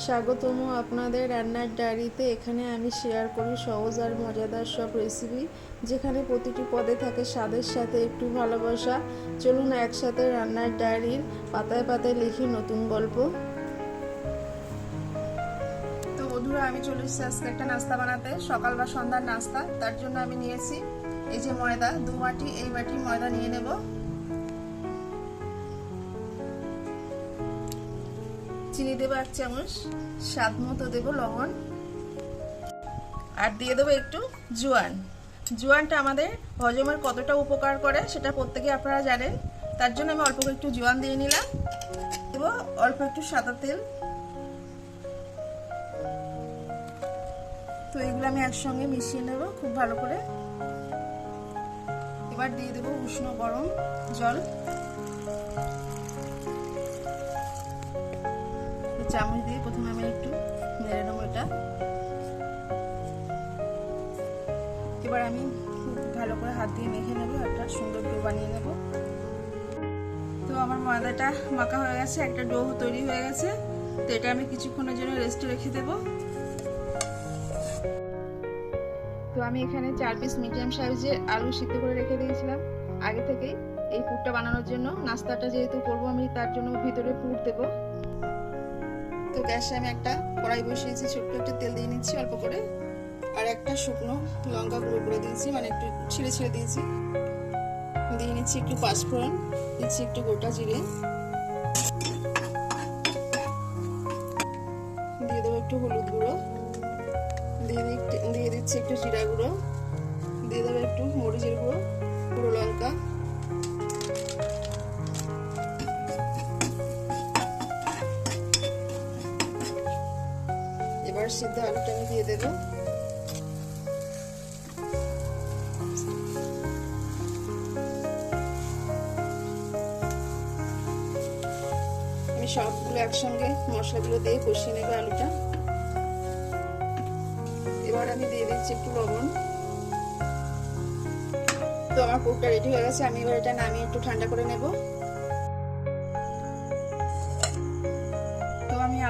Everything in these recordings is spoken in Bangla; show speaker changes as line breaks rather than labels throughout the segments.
স্বাগতম আপনাদের রান্নার ডায়েরিতে। এখানে আমি শেয়ার করি সহজ আর মজাদার সব রেসিপি যেখানে প্রতিটি পদে থাকে স্বাদের সাথে একটু ভালোবাসা। চলুন একসাথে রান্নার ডায়েরির পাতায় পাতায় লিখি নতুন গল্প। তো বন্ধুরা, আমি চলে এসেছি আজকে একটা নাস্তা বানাতে। সকাল বা সন্ধ্যার নাস্তা, তার জন্য আমি নিয়েছি এই যে ময়দা, দু বাটি, এই বাটি ময়দা নিয়ে নেব। চিনি দেবো এক চামচ, স্বাদ মতো দেবো লবণ। আর দিয়ে দেবো একটু জোয়ান। জোয়ানটা আমাদের হজমের কতটা উপকার করে সেটা প্রত্যেকে আপনারা জানেন। তার জন্য আমি অল্প একটু জোয়ান দিয়ে নিলাম। দেবো অল্প একটু সাদা তেল। তো এগুলো আমি একসঙ্গে মিশিয়ে নেব খুব ভালো করে। এবার দিয়ে দেবো উষ্ণ গরম জল। চামচ দিয়ে প্রথমে আমি একটু নেড়ে নেব এটা। এবার আমি খুব ভালো করে হাত দিয়ে মেখে নেব, একটা সুন্দর ডো বানিয়ে নেব। তো আমার ময়দাটা মাখা হয়ে গেছে, একটা ডো তৈরি হয়ে গেছে। তো এটা আমি কিছুক্ষণের জন্য রেস্টে রেখে দেব। তো আমি এখানে চার পিস মিডিয়াম সাইজের আলু সিদ্ধ করে রেখে দিয়েছিলাম। আগে থেকেই এই পুরটা বানানোর জন্য। নাস্তাটা যেহেতু করব আমি, তার জন্য ভিতরে পুর দেবো। তো গ্যাসে আমি একটা কড়াই বসিয়েছি ছোট্ট একটু তেল দিয়ে নিচ্ছি অল্প করে। আর একটা শুকনো লঙ্কা গুঁড়ো করে দিয়েছি মানে একটু ছিঁড়ে ছিঁড়ে দিয়েছি। দিয়ে নিচ্ছি একটু পাঁচফোড়ন, দিচ্ছি একটু গোটা জিরে। দিয়ে দেবো একটু হলুদ গুঁড়ো। দিয়ে দিয়ে দিচ্ছি একটু জিরা গুঁড়ো। দিয়ে দেবো একটু মরিচের গুঁড়ো গুঁড়ো লঙ্কা। সিদ্ধ আলুটা আমি দিয়ে দেবো। আমি সবগুলো একসঙ্গে মশলাগুলো দিয়ে কষিয়ে নেব আলুটা। এবার আমি দিয়ে দিচ্ছি একটু লবণ। তো আমার কুকটা রেডি হয়ে গেছে, আমি এবার এটা নামিয়ে একটু ঠান্ডা করে নেব।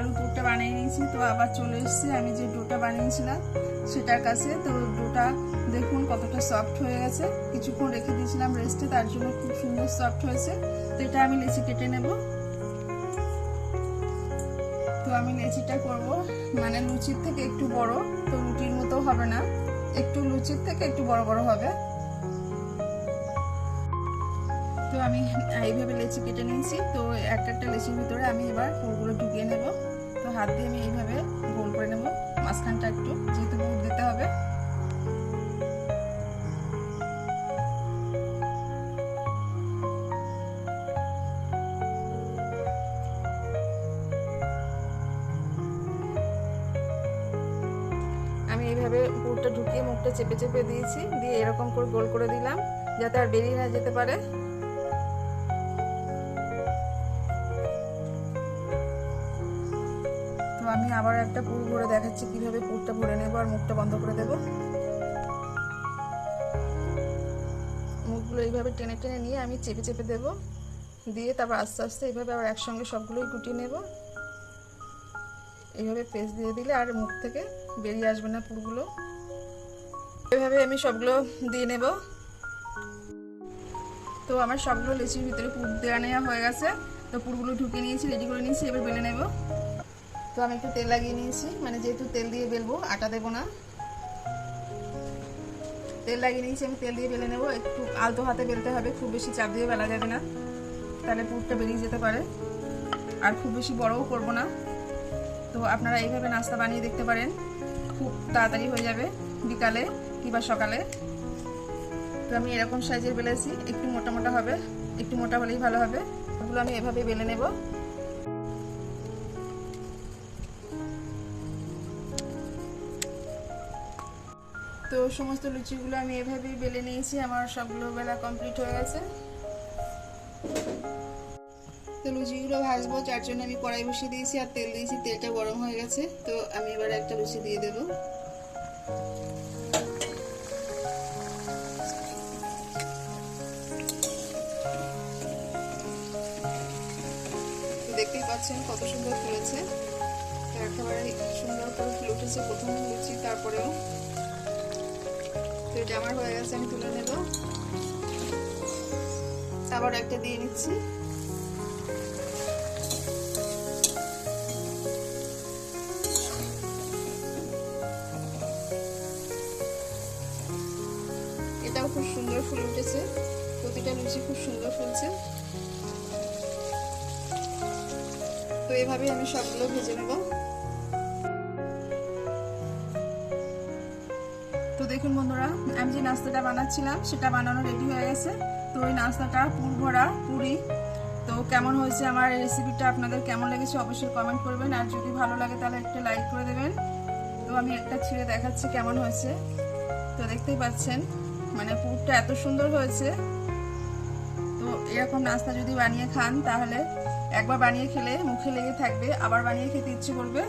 আলু পুরটা বানিয়ে নিয়েছি। তো আবার চলে এসেছি, আমি যে ডোটা বানিয়েছিলাম সেটার কাছে। তো ডোটা দেখুন কতটা সফট হয়ে গেছে। কিছুক্ষণ রেখে দিয়েছিলাম রেস্টে তার জন্য খুব সুন্দর সফট হয়েছে। তো এটা আমি লেচি কেটে নেব। তো আমি লেচিটা করব মানে লুচির থেকে একটু বড়। তো রুটির মতো হবে না। একটু লুচির থেকে একটু বড় বড় হবে। তো আমি এইভাবে লেচি কেটে নিয়েছি। তো একটা একটা লেচির ভিতরে আমি এবার ফুলগুলো ঢুকিয়ে নেব। হাত দিয়ে আমি এইভাবে গোল করে নেব। মাঝখানটা একটু, যেহেতু গুড় দিতে হবে। আমি এইভাবে পুরটা ঢুকিয়ে মুখটা চেপে চেপে দিয়েছি, দিয়ে এরকম করে গোল করে দিলাম, যাতে আর বেরিয়ে না যেতে পারে। আমি আবার একটা পুর ভরে দেখাচ্ছি কীভাবে পুরটা ভরে নেব আর মুখটা বন্ধ করে দেবো। মুখগুলো এইভাবে টেনে টেনে নিয়ে আমি চেপে চেপে দেবো। দিয়ে তারপর আস্তে আস্তে এইভাবে আবার একসঙ্গে সবগুলোই গুটিয়ে নেব। এইভাবে পেস্ট দিয়ে দিলে আর মুখ থেকে বেরিয়ে আসবে না পুরগুলো। এভাবে আমি সবগুলো দিয়ে নেব। তো আমার সবগুলো লিচির ভিতরে পুর দেওয়া নেওয়া হয়ে গেছে। তো পুরগুলো ঢুকে নিয়েছি রেডি করে নিয়েছি, এবার বেলে নেব। তো আমি একটু তেল লাগিয়ে নিয়েছি। মানে যেহেতু তেল দিয়ে বেলবো, আটা দেবো না। তেল লাগিয়ে নিয়েছি, আমি তেল দিয়ে বেলে নেব। একটু আলতো হাতে বেলতে হবে, খুব বেশি চাপ দিয়ে বেলা যাবে না। তাহলে পুরটা বেরিয়ে যেতে পারে। আর খুব বেশি বড়ও করব না। তো আপনারা এইভাবে নাস্তা বানিয়ে দেখতে পারেন। খুব তাড়াতাড়ি হয়ে যাবে, বিকালে কিংবা সকালে। তো আমি এরকম সাইজের বেলেছি। একটু মোটা মোটা হবে, একটু মোটা হলেই ভালো হবে। ওগুলো আমি এভাবে বেলে নেব। তো সমস্ত লুচিগুলো আমি এভাবেই বেলে নিয়েছি, আমার সবগুলো বেলা কমপ্লিট হয়ে গেছে। তো লুচিগুলো ভাজবো, যার জন্য আমি কড়াই বসিয়ে দিয়েছি, আর তেল দিয়েছি, তেলটা গরম হয়ে গেছে, তো আমি এবার একটা লুচি দিয়ে দেবো। দেখতেই পাচ্ছেন কত সুন্দর ফুলেছে। একটা হয়েছে প্রথম লুচি, তারপরেও তো এটা আমার হয়ে গেছে, আমি তুলে নেব। আবার একটা দিয়ে নিচ্ছি। এটাও খুব সুন্দর ফুল উঠেছে। প্রতিটা লুচি খুব সুন্দর ফুলছে। তো এভাবেই আমি সবগুলো ভেজে নেব। আমি যে নাস্তাটা বানাচ্ছিলাম, সেটা বানানো রেডি হয়ে গেছে। তো ওই নাস্তাটা, পুর ভরা, পুরি। তো কেমন হয়েছে আমার রেসিপিটা আপনাদের কেমন লেগেছে অবশ্যই কমেন্ট করবেন। আর যদি ভালো লাগে তাহলে একটা লাইক করে দেবেন। তো আমি একটা ছিঁড়ে দেখাচ্ছি কেমন হয়েছে। তো দেখতেই পাচ্ছেন মানে পুরটা এত সুন্দর হয়েছে। তো এরকম নাস্তা যদি বানিয়ে খান তাহলে একবার বানিয়ে খেলে মুখে লেগে থাকবে, আবার বানিয়ে খেতে ইচ্ছে করবে।